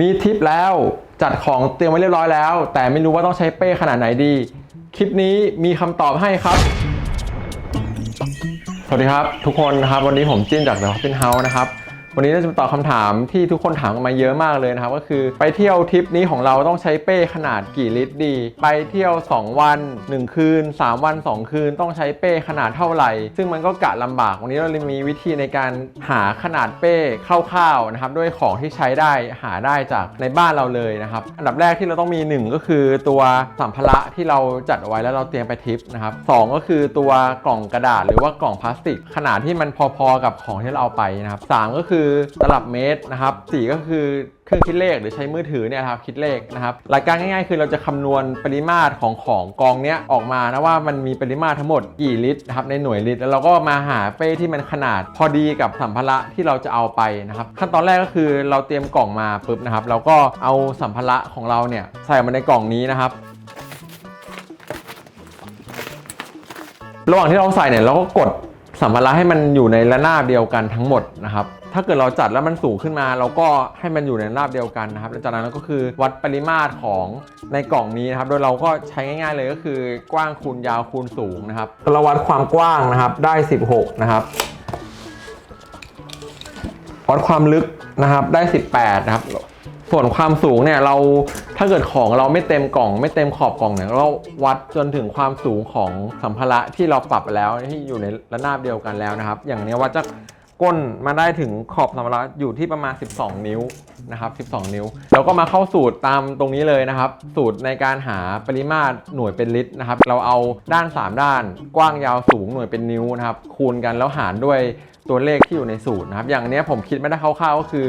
มีทิปแล้วจัดของเตรียมไว้เรียบร้อยแล้ว แต่ไม่รู้ว่าต้องใช้เป้ขนาดไหนดี คลิปนี้มีคำตอบให้ครับ สวัสดีครับ ทุกคนนะครับวันนี้ผมจิ้นจาก The Coffin House นะครับ วันนี้เราจะมาตอบคำถามที่ทุกคนถามกันมาเยอะมากเลยนะครับ ก็คือไปเที่ยวทริปนี้ของเราต้องใช้เป้ขนาดกี่ลิตรดี ไปเที่ยว 2 วัน 1 คืน 3 วัน 2 คืน ต้องใช้เป้ขนาดเท่าไหร่ ซึ่งมันก็กะลำบาก วันนี้เราเลยมีวิธีในการหาขนาดเป้คร่าวๆนะครับด้วยของที่ใช้ได้หาได้จากในบ้านเราเลยนะครับ อันดับแรกที่เราต้องมีหนึ่งก็คือตัวสัมภาระที่เราจัดเอาไว้แล้วเราเตรียมไปทริปนะครับสองก็คือตัวกล่องกระดาษหรือว่ากล่องพลาสติก ขนาดที่มันพอๆกับของที่เราเอาไปนะครับสามก็คือตลับเมตรนะครับสี่ก็คือเครื่องคิดเลขหรือใช้มือถือเนี่ยครับคิดเลขนะครับหลักการง่ายๆ คือเราจะคำนวณปริมาตรของของกองเนี้ยออกมานะว่ามันมีปริมาตรทั้งหมดกี่ลิตรนะครับในหน่วยลิตร แล้วเราก็มาหาเป้ที่มันขนาดพอดีกับสัมภาระที่เราจะเอาไปนะครับขั้นตอนแรกก็คือเราเตรียมกล่องมาปุ๊บนะครับเราก็เอาสัมภาระของเราเนี่ยใส่มาในกล่องนี้นะครับระหว่างที่เราใส่เนี่ยเราก็กด สัมภาระให้มันอยู่ในระนาบเดียวกันทั้งหมดนะครับ ถ้าเกิดเราจัดแล้วมันสูงขึ้นมาเราก็ให้มันอยู่ในระนาบเดียวกันนะครับแล้วจากนั้นเราก็คือวัดปริมาตรของในกล่องนี้นะครับ โดยเราก็ใช้ง่าย ๆเลยก็คือกว้างคูณยาวคูณสูงนะครับเราวัดความกว้างนะครับได้ 16 นะครับ วัดความลึกนะครับได้ 18 นะครับ ส่วนความสูงเนี่ยเราถ้าเกิดของเราไม่เต็มกล่อง ไม่เต็มขอบกล่องเนี่ยเราวัดจนถึงความสูงของสัมภาระที่เราปรับแล้วที่อยู่ในระนาบเดียวกันแล้วนะครับ อย่างนี้วัดจาก ก้นมาได้ถึงขอบสัมภาระอยู่ที่ประมาณ 12 นิ้วนะครับ 12 นิ้วเราก็มาเข้าสูตรตามตรงนี้เลยนะครับ สูตรในการหาปริมาตรหน่วยเป็นลิตรนะครับ เราเอาด้าน 3 ด้าน กว้างยาวสูงหน่วยเป็นนิ้วนะครับ คูณกันแล้วหารด้วยตัวเลขที่อยู่ในสูตรนะครับ อย่างเนี้ยผมคิดไม่ได้คร่าวๆก็คือ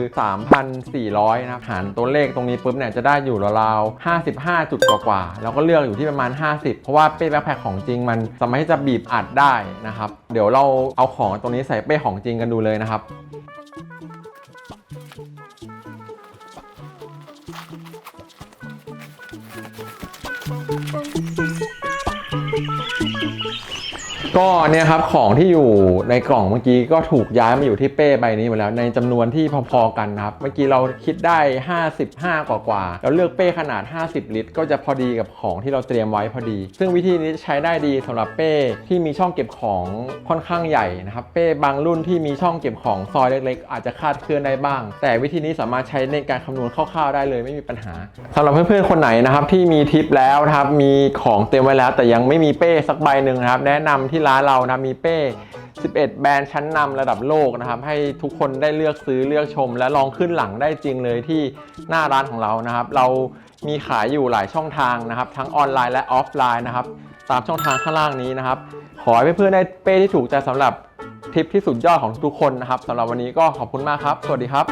3,400 นะครับ หารตัวเลขตรงนี้ปุ๊บเนี่ยจะได้อยู่ราวๆ55 จุดกว่าๆ แล้วก็เลือกอยู่ที่ประมาณ 50 เพราะว่าเป้แบ็คแพคของจริงมันสามารถที่จะบีบอัดได้นะครับ เดี๋ยวเราเอาของตรงนี้ใส่เป้ของจริงกันดูเลยนะครับ ก็เนี่ยครับของที่อยู่ในกล่องเมื่อกี้ก็ถูกย้ายมาอยู่ที่เป้ใบนี้หมดแล้ว ในจำนวนที่พอๆกันนะครับ เมื่อกี้เราคิดได้ 55 กว่ากว่าเราเลือกเป้ขนาด 50 ลิตร ก็จะพอดีกับของที่เราเตรียมไว้พอดี ซึ่งวิธีนี้ใช้ได้ดีสำหรับเป้ที่มีช่องเก็บของค่อนข้างใหญ่นะครับ เป้บางรุ่นที่มีช่องเก็บของซอยเล็กๆ อาจจะคาดเคลื่อนได้บ้าง แต่วิธีนี้สามารถใช้ในการคำนวณคร่าวๆได้เลยไม่มีปัญหาสำหรับเพื่อนๆคนไหนนะครับที่มีทิปแล้วนะครับมีของเตรียมไว้แล้ว แต่ยังไม่มีเป้สักใบหนึ่งนะครับแนะนำที่ร้านเรานะมีเป้ 11 แบรนด์ชั้นนำระดับโลกนะครับ ให้ทุกคนได้เลือกซื้อเลือกชม และลองขึ้นหลังได้จริงเลยที่หน้าร้านของเรานะครับ เรามีขายอยู่หลายช่องทางนะครับ ทั้งออนไลน์และออฟไลน์นะครับ ตามช่องทางข้างล่างนี้นะครับ ขอให้เพื่อนๆได้เป้ที่ถูกใจสำหรับทริปที่สุดยอดของทุกคนนะครับสำหรับวันนี้ก็ขอบคุณมากครับ สวัสดีครับ